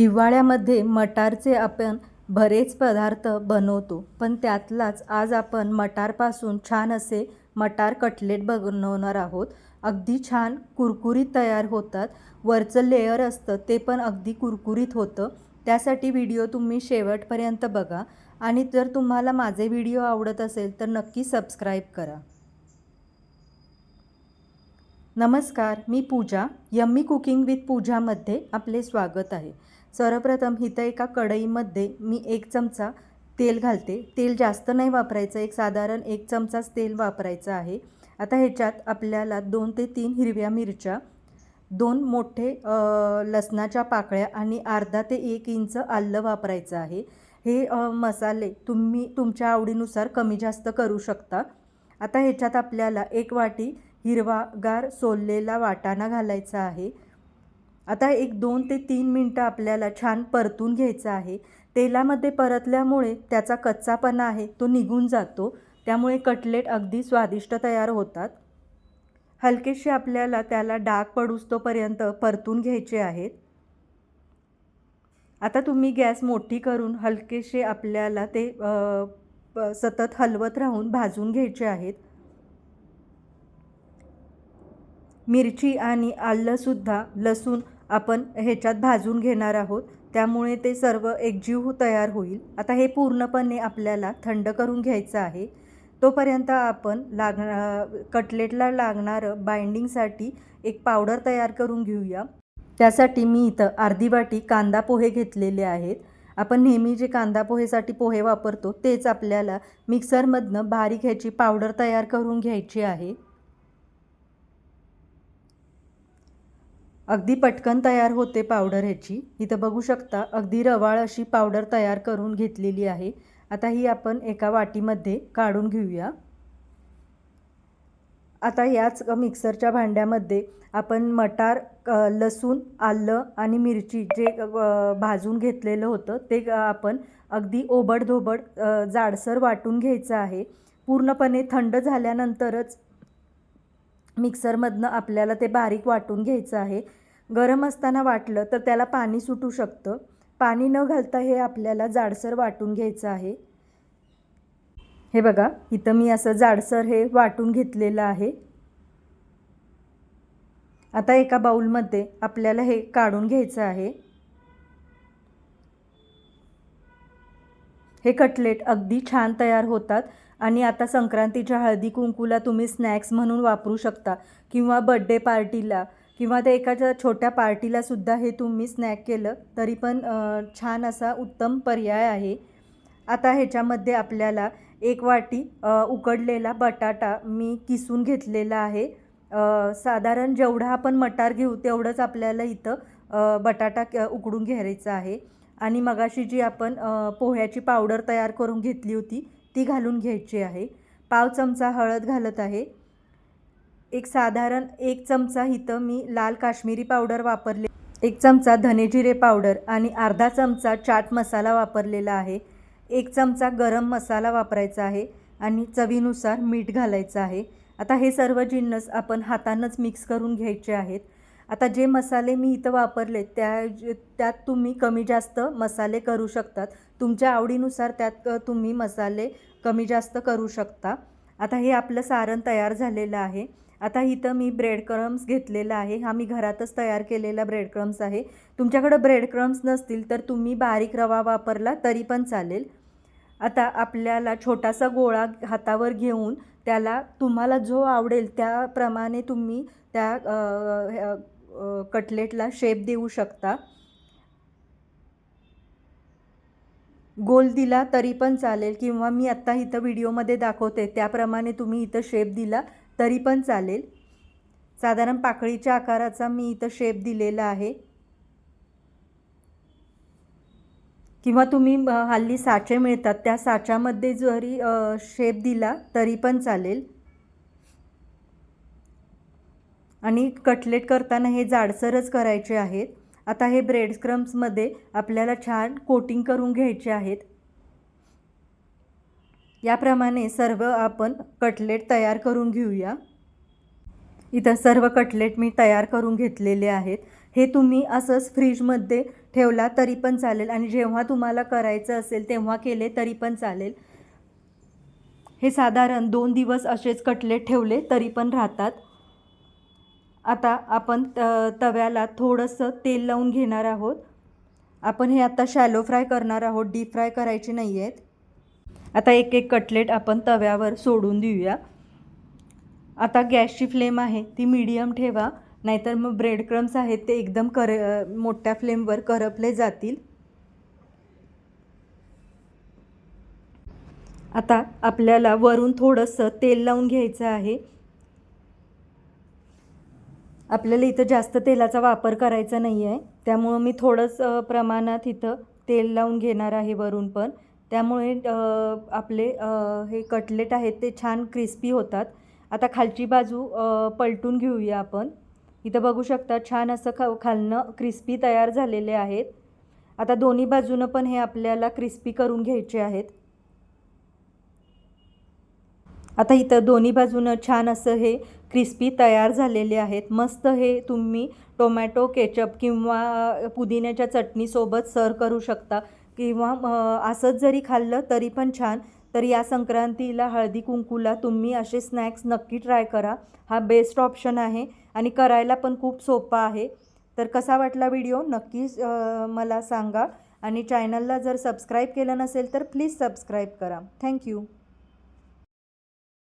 हिवाळ्यामध्ये मटारचे आपण बरेच पदार्थ बनवतो पण त्यातलाच आज आपण मटारपासून छान असे मटार कटलेट बनवणार आहोत. अगदी छान कुरकुरीत तयार होतात. वरचं लेअर असतं ते पण अगदी कुरकुरीत होतं. त्यासाठी व्हिडिओ तुम्ही शेवटपर्यंत बघा. आणि जर तुम्हाला माझे व्हिडिओ आवडत असेल तर नक्की सबस्क्राईब करा. नमस्कार मी पूजा यम्मी कुकिंग विथ पूजामध्ये आपले स्वागत आहे. सर्वप्रथम इथं एका कढईमध्ये मी एक चमचा तेल घालते. तेल जास्त नाही वापरायचं एक साधारण एक चमचाच तेल वापरायचं आहे. आता ह्याच्यात आपल्याला दोन ते तीन हिरव्या मिरच्या दोन मोठे लसणाच्या पाकळ्या आणि अर्धा ते एक इंच आलं वापरायचं आहे. हे मसाले तुम्ही तुमच्या आवडीनुसार कमी जास्त करू शकता. आता ह्याच्यात आपल्याला एक वाटी हिरवागार सोललेला वाटाणा घालायचा आहे. आता एक दोन ते तीन मिनटं आपल्याला छान परतून घ्यायचं आहे. तेलामध्ये परतल्यामुळे त्याचा कच्चापणा आहे तो निघून जातो. त्यामुळे कटलेट अगदी स्वादिष्ट तयार होतात. हलकेसे आपल्याला त्याला डाग पडूस्तोपर्यंत परतून घ्यायचे आहेत. आता तुम्ही गॅस मोठी करून हलकेसे आपल्याला ते प- सतत हलवत राहून भाजून घ्यायचे आहेत. मिरची आणि आलंसुद्धा लसूण आपण ह्याच्यात भाजून घेणार आहोत. त्यामुळे ते सर्व एकजीव तयार होईल. आता हे पूर्णपणे आपल्याला थंड करून घ्यायचं आहे. तोपर्यंत आपण लागणार कटलेटला लागणारं बाइंडिंगसाठी एक पावडर तयार करून घेऊया. त्यासाठी मी इथं अर्धी वाटी कांदा पोहे घेतलेले आहेत. आपण नेहमी जे कांदा पोहेसाठी पोहे वापरतो तेच आपल्याला मिक्सरमधनं बारीक ह्याची पावडर तयार करून घ्यायची आहे. अगदी पटकन तयार होते पावडर ह्याची. इथं बघू शकता अगदी रवाळ अशी पावडर तयार करून घेतलेली आहे. आता ही आपण एका वाटीमध्ये काढून घेऊया. आता याच मिक्सरच्या भांड्यामध्ये आपण मटार लसूण आलं आणि मिरची जे भाजून घेतलेलं होतं ते आपण अगदी ओबडधोबड जाडसर वाटून घ्यायचं आहे. पूर्णपणे थंड झाल्यानंतरच मिक्सरमधनं आपल्याला ते बारीक वाटून घ्यायचं आहे. गरम असताना वाटलं तर त्याला पाणी सुटू शकतं. पाणी न घालता हे आपल्याला जाडसर वाटून घ्यायचं आहे. हे बघा इथं मी असं जाडसर हे वाटून घेतलेलं आहे. आता एका बाऊलमध्ये आपल्याला हे काढून घ्यायचं आहे. हे कटलेट अगदी छान तयार होतात आणि आता संक्रांतीच्या हळदी कुंकूला तुम्ही स्नॅक्स म्हणून वापरू शकता किंवा बड्डे पार्टीला किंवा ते एखाद्या छोट्या पार्टीला सुद्धा हे तुम्ही स्नॅक केलं तरी पण छान असा उत्तम पर्याय आहे. आता ह्याच्यामध्ये आपल्याला एक वाटी उकडलेला बटाटा मी किसून घेतलेला आहे. साधारण जेवढा आपण मटार घेऊ तेवढंच आपल्याला इथं बटाटा क- उकडून घ्यायचा आहे. आणि मगाशी जी आपण पोह्याची पावडर तयार करून घेतली होती ती घालून घ्यायची आहे. पाव चमचा हळद घालत आहे. एक साधारण एक चमचा इथं मी लाल काश्मीरी पावडर वापरले. एक चमचा धनेजिरे पावडर आणि अर्धा चमचा चाट मसाला वापरलेला आहे. एक चमचा गरम मसाला वापरायचा आहे आणि चवीनुसार मीठ घालायचं आहे. आता हे सर्व जिन्नस आपण हातानंच मिक्स करून घ्यायचे आहेत. आता जे मसाले मी इथं वापरले त्या त्यात तुम्ही कमी जास्त मसाले करू शकतात. तुमच्या आवडीनुसार त्यात तुम्ही मसाले कमी जास्त करू शकता. आता हे आपलं सारण तयार झालेलं आहे. आता इथं मी ब्रेड क्रम्स घेतलेला आहे. हा मी घरातच तयार केलेला ब्रेड क्रम्स आहे. तुमच्याकडं ब्रेड क्रम्स नसतील तर तुम्ही बारीक रवा वापरला तरी पण चालेल. आता आपल्याला छोटासा गोळा हातावर घेऊन त्याला तुम्हाला जो आवडेल त्याप्रमाणे तुम्ही त्या कटलेटला शेप देऊ शकता. गोल दिला तरी पण चालेल किंवा मी आत्ता इथं व्हिडिओमध्ये दाखवते. त्याप्रमाणे तुम्ही इथं शेप दिला तरी पण चालेल. साधारण पाकळीच्या आकाराचा मी इथं शेप दिलेला आहे. किंवा तुम्ही हल्ली साचे मिळतात. त्या साच्यामध्ये जरी शेप दिला तरी पण चालेल. आणि कटलेट करताना हे जाडसरच करायचे आहेत. आता हे ब्रेड क्रम्समध्ये आपल्याला छान कोटिंग करून घ्यायचे आहेत. याप्रमाणे सर्व आपण कटलेट तयार करून घेऊया. इथं सर्व कटलेट मी तयार करून घेतलेले आहेत. हे तुम्ही असंच फ्रीजमध्ये ठेवला तरी पण चालेल आणि जेव्हा तुम्हाला करायचं असेल तेव्हा केले तरी पण चालेल. हे साधारण दोन दिवस असेच कटलेट ठेवले तरी पण राहतात. आता आपण त तव्याला थोडंसं तेल लावून घेणार आहोत. आपण हे आता शॅलो फ्राय करणार आहोत. डीप फ्राय करायचे नाही आहेत. आता एक एक कटलेट आपण तव्यावर सोडून देऊया. आता गॅसची फ्लेम आहे ती मीडियम ठेवा नाहीतर मग ब्रेड क्रम्स आहेत ते एकदम कर मोठ्या फ्लेमवर करपले जातील. आता आपल्याला वरून थोडंसं तेल लावून घ्यायचं आहे. आपल्याला इथं जास्त तेलाचा वापर करायचा नाही आहे त्यामुळं मी थोडंसं प्रमाणात इथं तेल लावून घेणार आहे वरून पण. त्यामुळे आपले हे कटलेट आहेत ते छान क्रिस्पी होतात. आता खालची बाजू पलटून घेऊया आपण. इथं बघू शकता छान असं ख खालनं क्रिस्पी तयार झालेले आहेत. आता दोन्ही बाजूनं पण हे आपल्याला क्रिस्पी करून घ्यायचे आहेत. आता इथं दोन्ही बाजूनं छान असं हे क्रिस्पी तयार झालेले आहेत. मस्त हे तुम्ही टोमॅटो केचप किंवा पुदिन्याच्या चटणीसोबत सर्व करू शकता. किंवा असंच जरी खाल्लं तरी पण छान. तर या संक्रांतीला हळदी कुंकूला तुम्ही असे स्नॅक्स नक्की ट्राय करा. हा बेस्ट ऑप्शन आहे आणि करायला पण खूप सोपा आहे. तर कसा वाटला व्हिडिओ नक्की मला सांगा. आणि चॅनलला जर सबस्क्राईब केलं नसेल तर प्लीज सबस्क्राईब करा. थँक्यू